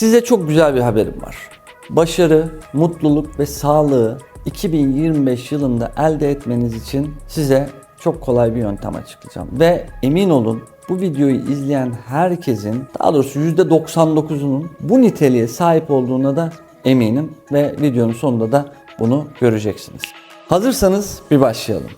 Size çok güzel bir haberim var. Başarı, mutluluk ve sağlığı 2025 yılında elde etmeniz için size çok kolay bir yöntem açıklayacağım. Ve emin olun bu videoyu izleyen herkesin, daha doğrusu %99'unun bu niteliğe sahip olduğuna da eminim ve videonun sonunda da bunu göreceksiniz. Hazırsanız bir başlayalım.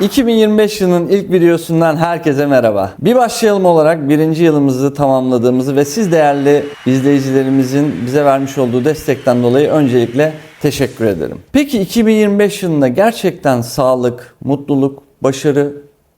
...2025 yılının ilk videosundan herkese merhaba. Bir başlayalım olarak birinci yılımızı tamamladığımızı ve siz değerli izleyicilerimizin bize vermiş olduğu destekten dolayı öncelikle teşekkür ederim. Peki 2025 yılında gerçekten sağlık, mutluluk, başarı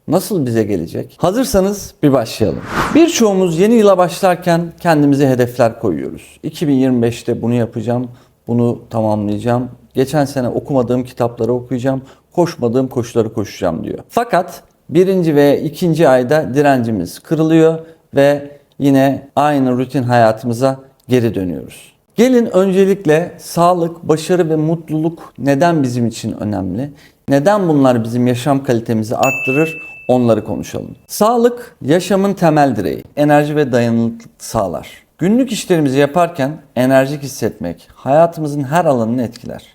nasıl bize gelecek? Hazırsanız bir başlayalım. Birçoğumuz yeni yıla başlarken kendimize hedefler koyuyoruz. 2025'te bunu yapacağım, bunu tamamlayacağım. Geçen sene okumadığım kitapları okuyacağım, koşmadığım koşuları koşacağım diyor. Fakat birinci ve ikinci ayda direncimiz kırılıyor ve yine aynı rutin hayatımıza geri dönüyoruz. Gelin öncelikle sağlık, başarı ve mutluluk neden bizim için önemli? Neden bunlar bizim yaşam kalitemizi arttırır? Onları konuşalım. Sağlık yaşamın temel direği. Enerji ve dayanıklılık sağlar. Günlük işlerimizi yaparken enerjik hissetmek hayatımızın her alanını etkiler.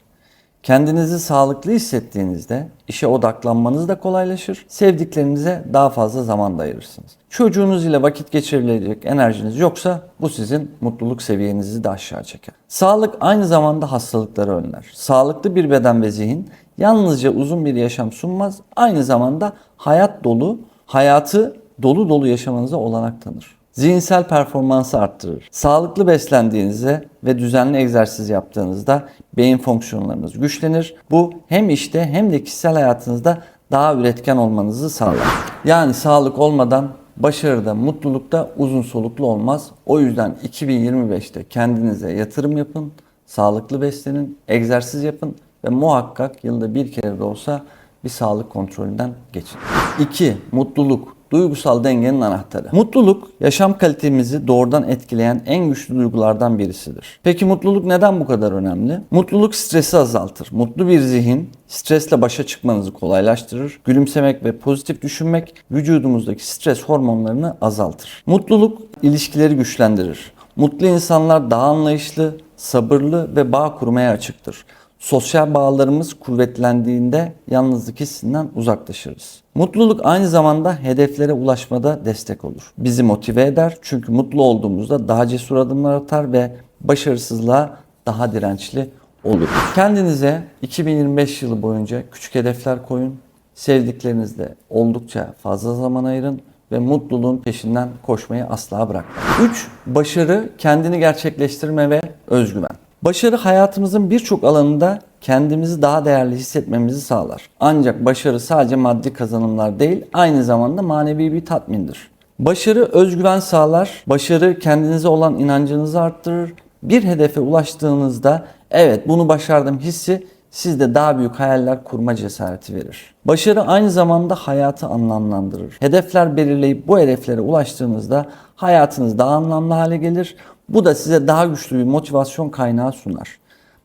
Kendinizi sağlıklı hissettiğinizde işe odaklanmanız da kolaylaşır. Sevdiklerinize daha fazla zaman da ayırırsınız. Çocuğunuz ile vakit geçirilecek enerjiniz yoksa bu sizin mutluluk seviyenizi de aşağı çeker. Sağlık aynı zamanda hastalıkları önler. Sağlıklı bir beden ve zihin yalnızca uzun bir yaşam sunmaz, aynı zamanda hayat dolu, hayatı dolu dolu yaşamanıza olanak tanır. Zihinsel performansı arttırır. Sağlıklı beslendiğinizde ve düzenli egzersiz yaptığınızda beyin fonksiyonlarınız güçlenir. Bu hem işte hem de kişisel hayatınızda daha üretken olmanızı sağlar. Yani sağlık olmadan başarıda, mutlulukta uzun soluklu olmaz. O yüzden 2025'te kendinize yatırım yapın, sağlıklı beslenin, egzersiz yapın ve muhakkak yılda bir kere de olsa bir sağlık kontrolünden geçin. 2. Mutluluk. Duygusal dengenin anahtarı. Mutluluk, yaşam kalitemizi doğrudan etkileyen en güçlü duygulardan birisidir. Peki mutluluk neden bu kadar önemli? Mutluluk stresi azaltır. Mutlu bir zihin stresle başa çıkmanızı kolaylaştırır. Gülümsemek ve pozitif düşünmek vücudumuzdaki stres hormonlarını azaltır. Mutluluk ilişkileri güçlendirir. Mutlu insanlar daha anlayışlı, sabırlı ve bağ kurmaya açıktır. Sosyal bağlarımız kuvvetlendiğinde yalnızlık hissinden uzaklaşırız. Mutluluk aynı zamanda hedeflere ulaşmada destek olur. Bizi motive eder çünkü mutlu olduğumuzda daha cesur adımlar atar ve başarısızlığa daha dirençli olur. Kendinize 2025 yılı boyunca küçük hedefler koyun. Sevdiklerinizle oldukça fazla zaman ayırın ve mutluluğun peşinden koşmayı asla bırakmayın. 3. Başarı, kendini gerçekleştirme ve özgüven. Başarı hayatımızın birçok alanında kendimizi daha değerli hissetmemizi sağlar. Ancak başarı sadece maddi kazanımlar değil, aynı zamanda manevi bir tatmindir. Başarı özgüven sağlar, başarı kendinize olan inancınızı arttırır. Bir hedefe ulaştığınızda evet bunu başardım hissi sizde daha büyük hayaller kurma cesareti verir. Başarı aynı zamanda hayatı anlamlandırır. Hedefler belirleyip bu hedeflere ulaştığınızda hayatınız daha anlamlı hale gelir. Bu da size daha güçlü bir motivasyon kaynağı sunar.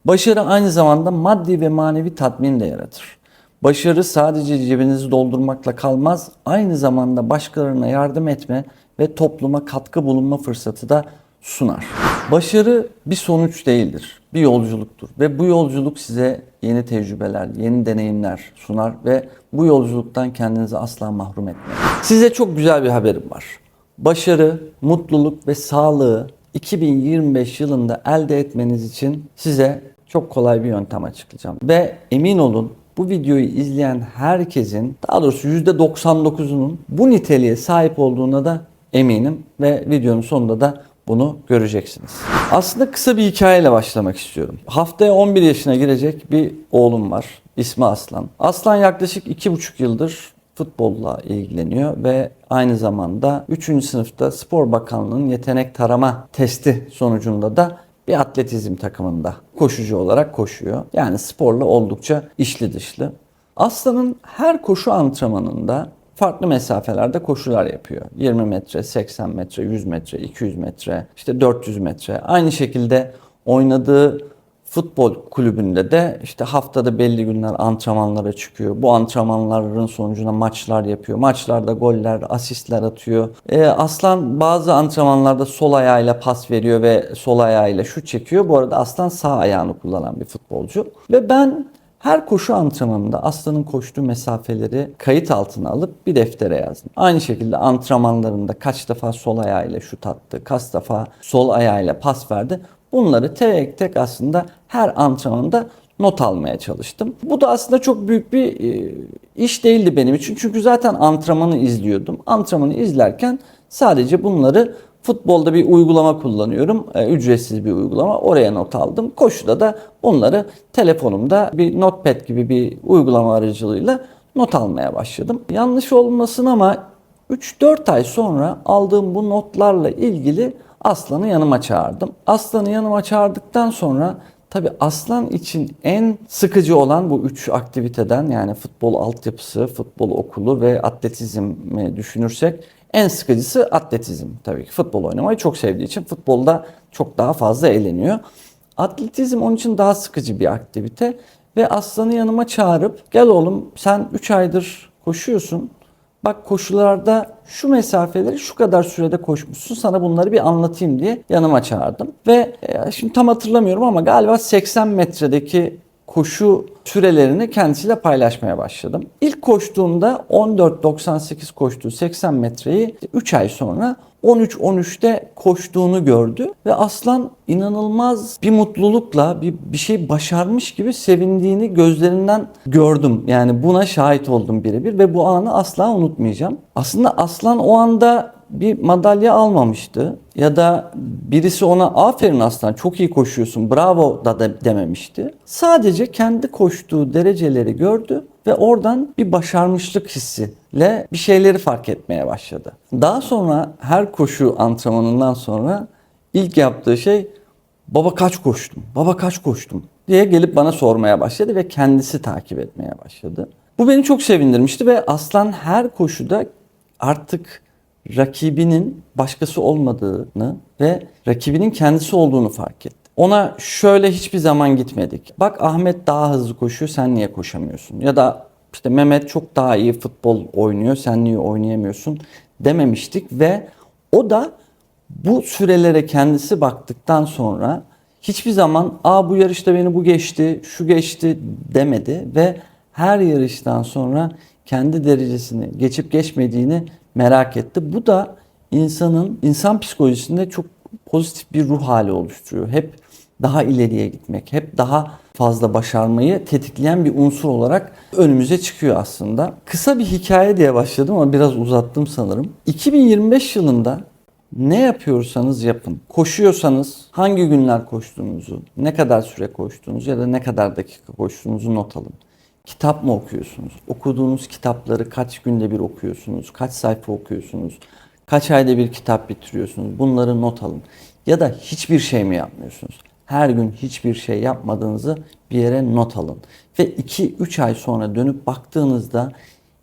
Başarı aynı zamanda maddi ve manevi tatmin de yaratır. Başarı sadece cebinizi doldurmakla kalmaz, aynı zamanda başkalarına yardım etme ve topluma katkı bulunma fırsatı da sunar. Başarı bir sonuç değildir, bir yolculuktur ve bu yolculuk size yeni tecrübeler, yeni deneyimler sunar ve bu yolculuktan kendinizi asla mahrum etmeyin. Size çok güzel bir haberim var. Başarı, mutluluk ve sağlığı 2025 yılında elde etmeniz için size çok kolay bir yöntem açıklayacağım. Ve emin olun bu videoyu izleyen herkesin daha doğrusu %99'unun bu niteliğe sahip olduğuna da eminim ve videonun sonunda da bunu göreceksiniz. Aslında kısa bir hikayeyle başlamak istiyorum. Haftaya 11 yaşına girecek bir oğlum var. İsmi Aslan. Aslan yaklaşık 2,5 yıldır futbolla ilgileniyor ve aynı zamanda 3. sınıfta Spor Bakanlığı'nın yetenek tarama testi sonucunda da bir atletizm takımında koşucu olarak koşuyor. Yani sporla oldukça içli dışlı. Aslan'ın her koşu antrenmanında farklı mesafelerde koşular yapıyor. 20 metre, 80 metre, 100 metre, 200 metre, işte 400 metre. Aynı şekilde oynadığı futbol kulübünde de işte haftada belli günler antrenmanlara çıkıyor. Bu antrenmanların sonucunda maçlar yapıyor. Maçlarda goller, asistler atıyor. Ee, Aslan bazı antrenmanlarda sol ayağıyla pas veriyor ve sol ayağıyla şut çekiyor. Bu arada Aslan sağ ayağını kullanan bir futbolcu. Ve ben her koşu antrenmanında Aslan'ın koştuğu mesafeleri kayıt altına alıp bir deftere yazdım. Aynı şekilde antrenmanlarında kaç defa sol ayağıyla şut attı, kaç defa sol ayağıyla pas verdi. Bunları tek tek aslında her antrenmanda not almaya çalıştım. Bu da aslında çok büyük bir e, iş değildi benim için. Çünkü zaten antrenmanı izliyordum. Antrenmanı izlerken sadece bunları Futbolda bir uygulama kullanıyorum. E, ücretsiz bir uygulama. Oraya not aldım. Koşuda da bunları telefonumda bir notepad gibi bir uygulama aracılığıyla not almaya başladım. Yanlış olmasın ama 3-4 ay sonra aldığım bu notlarla ilgili Aslan'ı yanıma çağırdım. Aslan'ı yanıma çağırdıktan sonra Tabi aslan için en sıkıcı olan bu üç aktiviteden yani futbol altyapısı, futbol okulu ve atletizmi düşünürsek en sıkıcısı atletizm tabii ki. Futbol oynamayı çok sevdiği için futbolda çok daha fazla eğleniyor. Atletizm onun için daha sıkıcı bir aktivite ve aslanı yanıma çağırıp gel oğlum sen 3 aydır koşuyorsun. Bak koşularda şu mesafeleri şu kadar sürede koşmuşsun sana bunları bir anlatayım diye yanıma çağırdım. Ve e, şimdi tam hatırlamıyorum ama galiba 80 metredeki koşu sürelerini kendisiyle paylaşmaya başladım. İlk koştuğumda 14.98 koştuğu 80 metreyi 3 ay sonra 13-13'te koştuğunu gördü ve aslan inanılmaz bir mutlulukla bir, bir şey başarmış gibi sevindiğini gözlerinden gördüm. Yani buna şahit oldum birebir ve bu anı asla unutmayacağım. Aslında aslan o anda bir madalya almamıştı ya da birisi ona aferin aslan çok iyi koşuyorsun bravo da, dememişti. Sadece kendi koştuğu dereceleri gördü ve oradan bir başarmışlık hissiyle bir şeyleri fark etmeye başladı. Daha sonra her koşu antrenmanından sonra ilk yaptığı şey baba kaç koştum, baba kaç koştum diye gelip bana sormaya başladı ve kendisi takip etmeye başladı. Bu beni çok sevindirmişti ve aslan her koşuda artık rakibinin başkası olmadığını ve rakibinin kendisi olduğunu fark etti. Ona şöyle hiçbir zaman gitmedik. Bak Ahmet daha hızlı koşuyor sen niye koşamıyorsun? Ya da işte Mehmet çok daha iyi futbol oynuyor sen niye oynayamıyorsun dememiştik ve o da bu sürelere kendisi baktıktan sonra hiçbir zaman aa bu yarışta beni bu geçti, şu geçti demedi ve her yarıştan sonra kendi derecesini geçip geçmediğini merak etti. Bu da insanın insan psikolojisinde çok pozitif bir ruh hali oluşturuyor. Hep daha ileriye gitmek, hep daha fazla başarmayı tetikleyen bir unsur olarak önümüze çıkıyor aslında. Kısa bir hikaye diye başladım ama biraz uzattım sanırım. 2025 yılında ne yapıyorsanız yapın. Koşuyorsanız hangi günler koştuğunuzu, ne kadar süre koştuğunuzu ya da ne kadar dakika koştuğunuzu not alın. Kitap mı okuyorsunuz? Okuduğunuz kitapları kaç günde bir okuyorsunuz? Kaç sayfa okuyorsunuz? Kaç ayda bir kitap bitiriyorsunuz? Bunları not alın. Ya da hiçbir şey mi yapmıyorsunuz? Her gün hiçbir şey yapmadığınızı bir yere not alın. Ve 2-3 ay sonra dönüp baktığınızda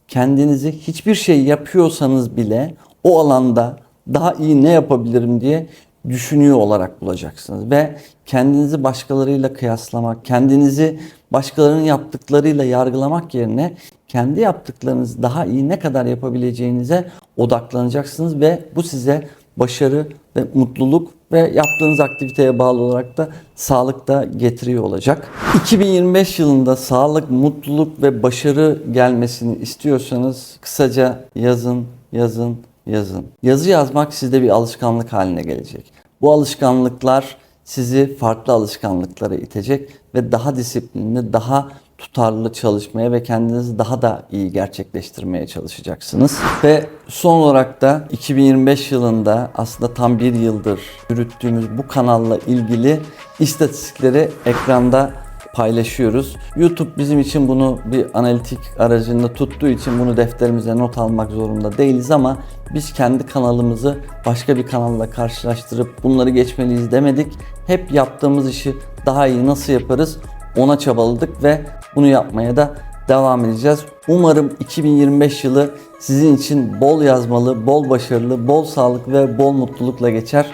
kendinizi hiçbir şey yapıyorsanız bile o alanda daha iyi ne yapabilirim diye düşünüyor olarak bulacaksınız ve kendinizi başkalarıyla kıyaslamak, kendinizi başkalarının yaptıklarıyla yargılamak yerine kendi yaptıklarınızı daha iyi ne kadar yapabileceğinize odaklanacaksınız ve bu size başarı ve mutluluk ve yaptığınız aktiviteye bağlı olarak da sağlık da getiriyor olacak. 2025 yılında sağlık, mutluluk ve başarı gelmesini istiyorsanız kısaca yazın, yazın, yazın. Yazı yazmak sizde bir alışkanlık haline gelecek. Bu alışkanlıklar sizi farklı alışkanlıklara itecek ve daha disiplinli, daha tutarlı çalışmaya ve kendinizi daha da iyi gerçekleştirmeye çalışacaksınız. Ve son olarak da 2025 yılında aslında tam bir yıldır yürüttüğümüz bu kanalla ilgili istatistikleri ekranda paylaşıyoruz. YouTube bizim için bunu bir analitik aracında tuttuğu için bunu defterimize not almak zorunda değiliz ama biz kendi kanalımızı başka bir kanalla karşılaştırıp bunları geçmeliyiz demedik. Hep yaptığımız işi daha iyi nasıl yaparız ona çabaladık ve bunu yapmaya da devam edeceğiz. Umarım 2025 yılı sizin için bol yazmalı, bol başarılı, bol sağlık ve bol mutlulukla geçer.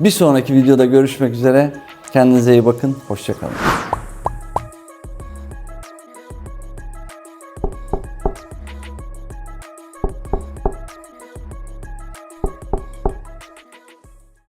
Bir sonraki videoda görüşmek üzere. Kendinize iyi bakın. Hoşçakalın.